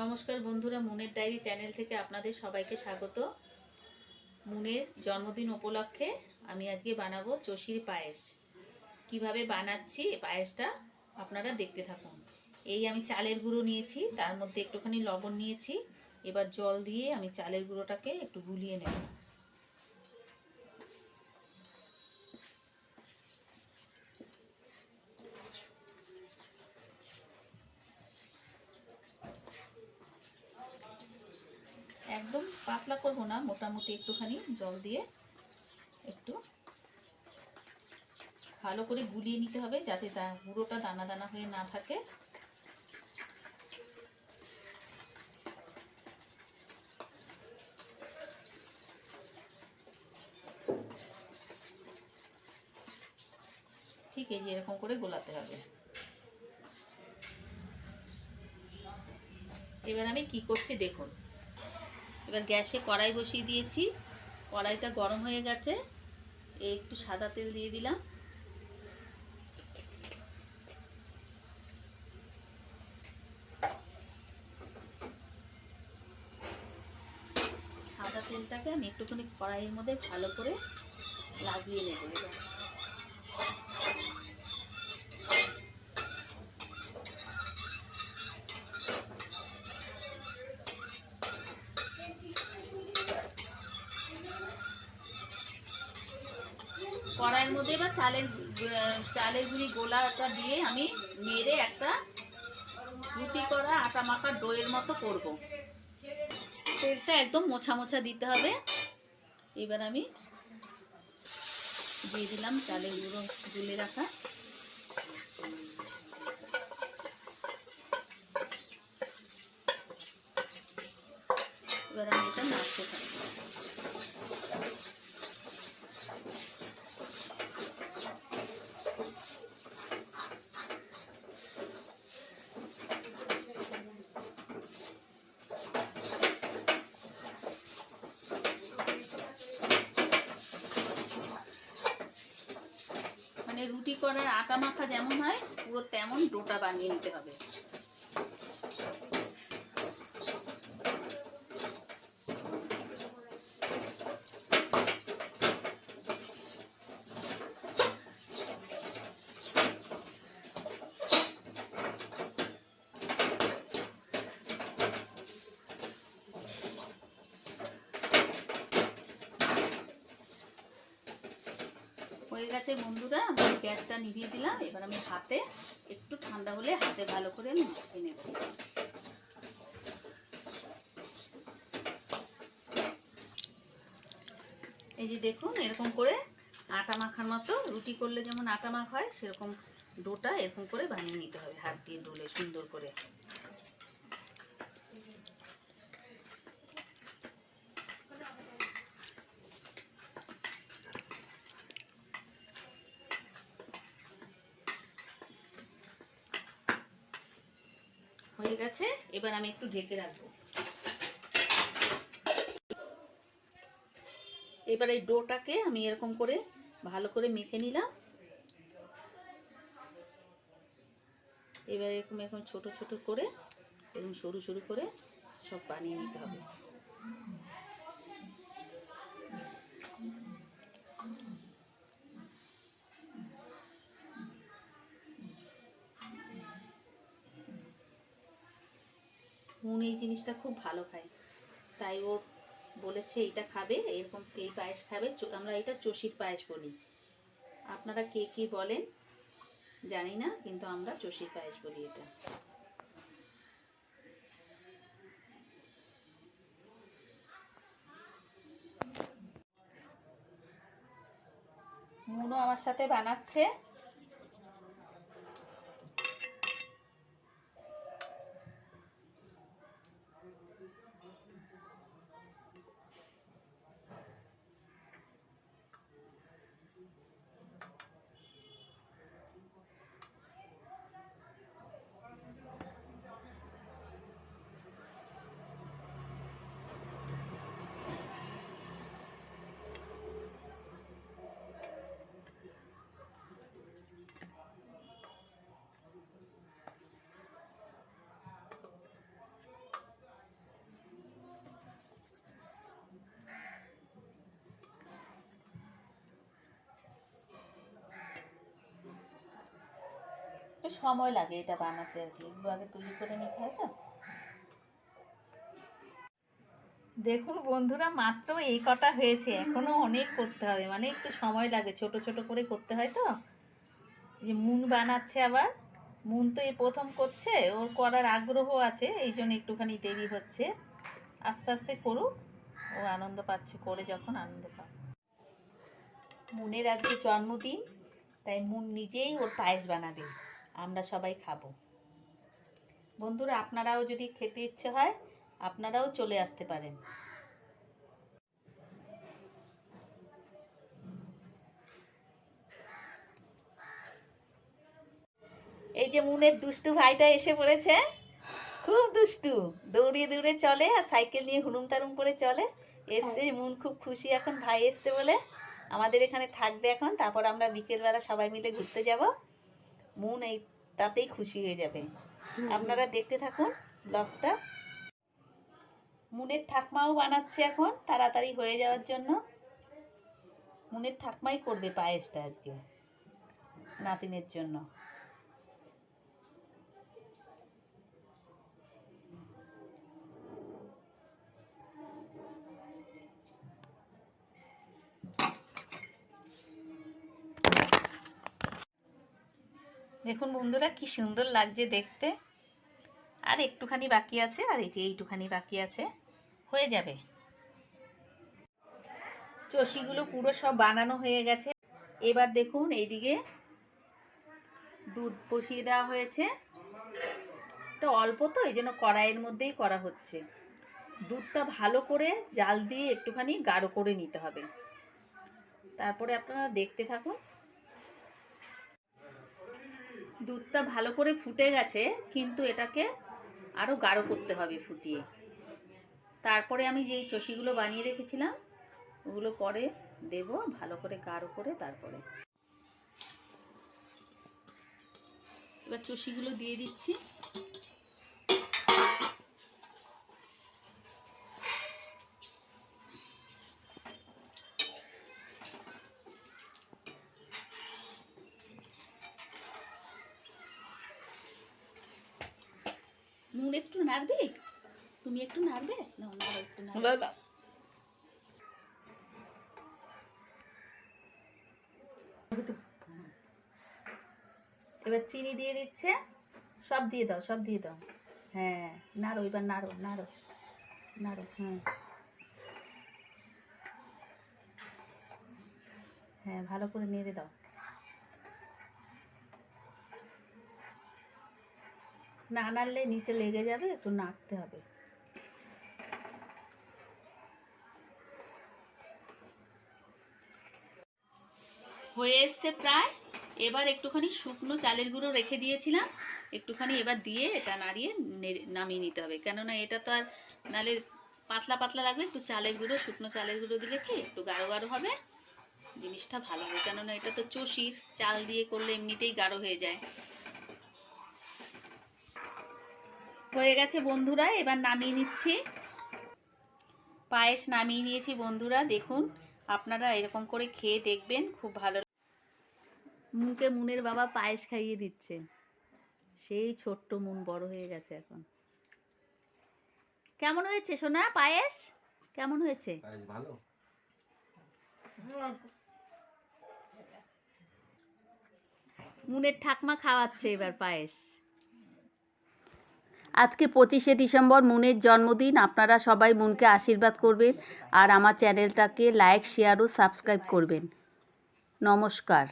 নমস্কার বন্ধুরা, মুনের diary channel থেকে আপনাদের সবাইকে স্বাগত। মুনের জন্মদিন উপলক্ষে আমি আজকে বানাবো চষির পায়েস। কীভাবে বানাচ্ছি পায়েসটা আপনারা দেখতে থাকুন। এই আমি চালের গুঁড়ো নিয়েছি, তার মধ্যে একটুখানি লবণ নিয়েছি। এবার জল দিয়ে আমি চালের গুঁড়োটাকে একটু গুলিয়ে নেব। একদম পাতলা করব না, মোটামুটি একটুখানি জল দিয়ে একটু। ভালো করে গুলিয়ে নিতে হবে যাতে গুঁড়োটা দানা দানা হয়ে না থাকে। ঠিক এই যে এরকম করে গোলাতে হবে। এবার আমি কি করছি দেখুন। এবার গ্যাসে কড়াই বসিয়ে দিয়েছি। কড়াইটা গরম হয়ে গেছে। একটু সাদা তেল দিয়ে দিলাম। সাদা তেলটাকে আমি একটুখানি কড়াইয়ের মধ্যে ভালো করে লাগিয়ে নেব এবার কড়াইয়ের মধ্যে এবার চালের চালের গুঁড়ি গোলাটা দিয়ে আমি নেড়ে একটা রুটি করা আটা মাখা দইয়ের মতো করব। তেলটা একদম মোছা মোছা দিতে হবে। এবার আমি দিয়ে দিলাম চালের গুঁড়ো গুলে রাখা। এবার আমি এটা থাকব। রুটি করার আটা মাখা যেমন হয়, পুরো তেমন ডোটা বানিয়ে নিতে হবে। হয়ে গেছে বন্ধুরা গ্যাসটা নিভিয়ে দিলাম। এবার আমি হাতে একটু ঠান্ডা হলে হাতে ভালো করে আমি মাখিয়ে নেব। এই যে দেখুন, এরকম করে আটা মাখার মতো, রুটি করলে যেমন আটা মাখ হয়, সেরকম ডোটা এরকম করে বানিয়ে নিতে হবে, হাত দিয়ে ডোলে সুন্দর করে হয়ে গেছে এবার আমি একটু ঢেকে রাখব। এবার এই ডোটাকে আমি এরকম করে ভালো করে মেখে নিলাম। এবার এরকম এরকম ছোট ছোট করে, এরকম সরু সরু করে সব বানিয়ে নিতে হবে। মুন এই জিনিসটা খুব ভালো খায়। তাই ও বলেছে এইটা খাবে, এরকম এই পায়েস খাবে আমরা এটা চষির পায়েস বলি। আপনারা কে কি বলেন? জানি না, কিন্তু আমরা চষির পায়েস বলি এটা। মুনও আমার সাথে বানাচ্ছে। একটু সময় লাগে এটা বানাতে আর কি। এগুলো আগে তৈরি করে নিতে হয় তো। দেখুন বন্ধুরা, মাত্র এই কটা হয়েছে, এখনও অনেক করতে হবে মানে একটু সময় লাগে, ছোট ছোট করে করতে হয় তো। যে মুন বানাচ্ছে আবার, মুন তো এই প্রথম করছে, ওর করার আগ্রহ আছে, এই জন্য একটুখানি দেরি হচ্ছে। আস্তে আস্তে করুক, ও আনন্দ পাচ্ছে, করে যখন আনন্দ পাবে। মুনের আজকে জন্মদিন, তাই মুন নিজেই ওর পায়েস বানাবে। আমরা সবাই খাব। বন্ধুরা আপনারাও যদি খেতে ইচ্ছে হয় আপনারাও চলে আসতে পারেন। এই যে মুনের দুষ্টু ভাইটা এসে পড়েছে। খুব দুষ্টু। দৌড়িয়ে দৌড়ে চলে আর সাইকেল নিয়ে হুড়ুম তারুম করে চলে। এসছে মুন খুব খুশি এখন ভাই এসছে বলে। আমাদের এখানে থাকবে এখন। তারপর আমরা বিকেলবেলা সবাই মিলে ঘুরতে যাব। মুন এই তাতেই খুশি হয়ে যাবে। আপনারা দেখতে থাকুন ব্লগটা। মুনের ঠাকমাও বানাচ্ছে এখন তাড়াতাড়ি হয়ে যাওয়ার জন্য। মুনের ঠাকমাই করবে পায়েসটা আজকে, নাতিনের জন্য। দেখুন বন্ধুরা, কি সুন্দর লাগছে দেখতে। আর একটুখানি বাকি আছে, আর এই যে এইটুখানি বাকি আছে, হয়ে যাবে। চষিগুলো পুরো সব বানানো হয়ে গেছে। এবার দেখুন এইদিকে দুধ বসিয়ে দেওয়া হয়েছে। এটা অল্প তো, এই জন্য কড়াইয়ের মধ্যেই করা হচ্ছে। দুধটা ভালো করে জাল দিয়ে একটুখানি গাঢ় করে নিতে হবে। তারপরে আপনারা দেখতে থাকুন। দুধটা ভালো করে ফুটে গেছে, কিন্তু এটাকে আরও গাঢ় করতে হবে ফুটিয়ে। তারপরে আমি যেই চষিগুলো বানিয়ে রেখেছিলাম, ওগুলো পরে দেব, ভালো করে গাঢ় করে তারপরে। এবার চষিগুলো দিয়ে দিচ্ছি। নাড়বে? তুমি একটু নাড়বে? না একটু এবার চিনি দিয়ে দিচ্ছে। সব দিয়ে দাও সব দিয়ে দাও। হ্যাঁ নাড়ো এবার নাড়ো নাড়ো নাড়ো হ্যাঁ হ্যাঁ ভালো করে নেড়ে দাও। না নাড়লে নিচে লেগে যাবে, একটু নাড়তে হবে। হয়ে এসছে প্রায়। এবার একটুখানি শুকনো চালের গুঁড়ো রেখে দিয়েছিলাম। একটুখানি এবার দিয়ে এটা নাড়িয়ে নামিয়ে নিতে হবে। কেননা এটা তো আর নালে পাতলা পাতলা লাগবে একটু চালের গুঁড়ো, শুকনো চালের গুঁড়ো দিলে কি একটু গাঢ় গাঢ় হবে। জিনিসটা ভালো হবে। কেননা এটা তো চষির, চাল দিয়ে করলে এমনিতেই গাঢ় হয়ে যায়। হয়ে গেছে বন্ধুরা এবার নামিয়ে নিচ্ছি। পায়েস নামিয়ে নিয়েছি বন্ধুরা দেখুন আপনারা এরকম করে খেয়ে দেখবেন খুব ভালো মুনকে মুনের বাবা পায়েস খাইয়ে দিচ্ছে। সেই ছোট্ট মুন বড় হয়ে গেছে এখন। কেমন হয়েছে সোনা পায়েস? কেমন হয়েছে? ভালো। মুনের ঠাকমা খাওয়াচ্ছে এবার পায়েস। আজকে পঁচিশে ডিসেম্বর, মুনের জন্মদিন। আপনারা সবাই মুনকে আশীর্বাদ করবেন আর আমার চ্যানেলটাকে লাইক, শেয়ার ও সাবস্ক্রাইব করবেন। নমস্কার।